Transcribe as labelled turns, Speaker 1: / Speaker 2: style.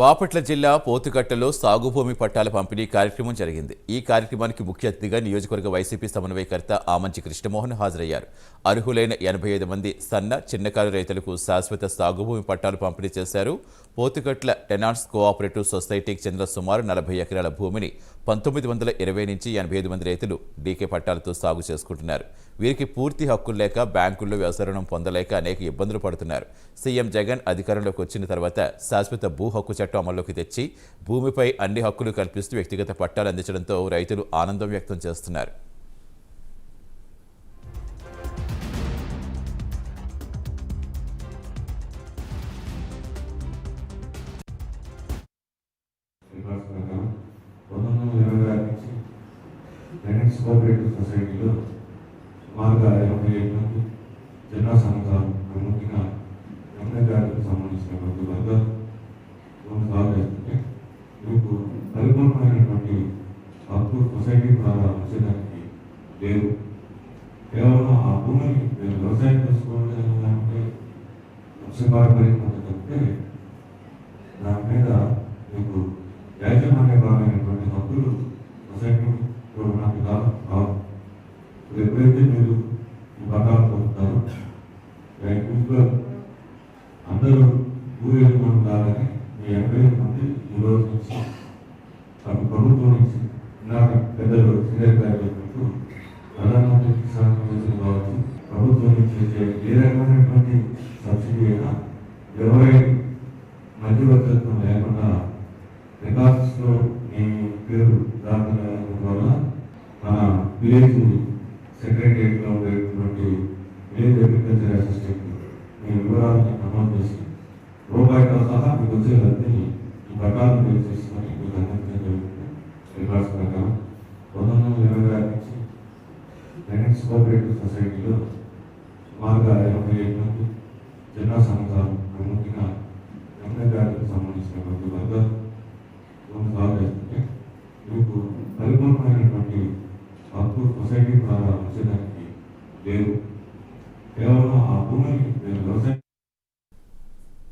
Speaker 1: బాపట్ల జిల్లా పోతుగట్టలో సాగుభూమి పట్టాల పంపిణీ కార్యక్రమం జరిగింది. ఈ కార్యక్రమానికి ముఖ్య అతిథిగా నియోజకవర్గ వైసీపీ సమన్వయకర్త ఆమంచి కృష్ణమోహన్ హాజరయ్యారు. అర్హులైన ఎనభై ఐదు మంది సన్న చిన్నకారు రైతులకు శాశ్వత సాగుభూమి పట్టాలు పంపిణీ చేశారు. పోతుగట్ల టెనాన్స్ కోఆపరేటివ్ సొసైటీకి చెందిన సుమారు నలభై ఎకరాల భూమిని పంతొమ్మిది వందల ఇరవై నుంచి ఎనభై ఐదు మంది రైతులు డీకే పట్టాలతో సాగు చేసుకుంటున్నారు. వీరికి పూర్తి హక్కులు లేక బ్యాంకుల్లో వ్యవసాయ రుణం పొందలేక అనేక ఇబ్బందులు పడుతున్నారు. సీఎం జగన్ అధికారంలోకి వచ్చిన తర్వాత శాశ్వత భూ హక్కు చట్టం అమల్లోకి తెచ్చి భూమిపై అన్ని హక్కులు కల్పిస్తూ వ్యక్తిగత పట్టాలు అందించడంతో రైతులు ఆనందం వ్యక్తం చేస్తున్నారు.
Speaker 2: కోఆపరేటివ్ సొసైటీలో సుమారుగా ఇరవై ఏడు మంది జిల్లా సంఘాలు ప్రముఖంగా ఎమ్మెల్యే గారికి సంబంధించినటువంటి వర్గాలు భూమి సాగు చేస్తుంటే మీకు పరిపూర్ణమైనటువంటి హక్కు సొసైటీ ద్వారా వచ్చేదానికి లేవు. కేవలం ఆ భూమిని మేము వ్యవసాయం చేసుకోవాలంటే వంశపారంపర్య పద్ధతి దాని మీద మీకు యాజమాన్య యాజమాన్యపరమైనటువంటి హక్కులు సొసైటీలో నాకు కాదు కావు ఇప్పుడు ఎప్పుడైతే మీరు ఈ పట్టాలు పొందుతారో ఇంట్లో అందరూ భూ యజమానులు కాదని మీ ఎనభై ఎవరైనా మధ్యవర్తిత్వం లేకుండా రికార్డ్స్లో మీ పేరు దాఖలు వల్ల మన విలేజ్ సెక్రటరియట్లో ఉండేటువంటి విలేజ్ అగ్రికల్చర్ అసిస్టెంట్ మీ వివరాలను నమోదు చేసి రూపాయితో సహా మీకు వచ్చే ఈ ప్రకారం మీరు చేసుకొని మీకు అందించడం జరుగుతుంది రికార్డ్స్ ప్రకారం పంతొమ్మిది వందల ఇరవై ఆరు నుంచి లెనెక్స్ కోఆపరేటివ్ సొసైటీలో సుమారుగా ఇరవై ఏడు మంది జిల్లా సంఘాలు పరిపూర్ణమైనటువంటి హక్కు సొసైటీ ద్వారా ఉంచడానికి లేవు. కేవలం ఆ భూమిని నేను వ్యవసాయం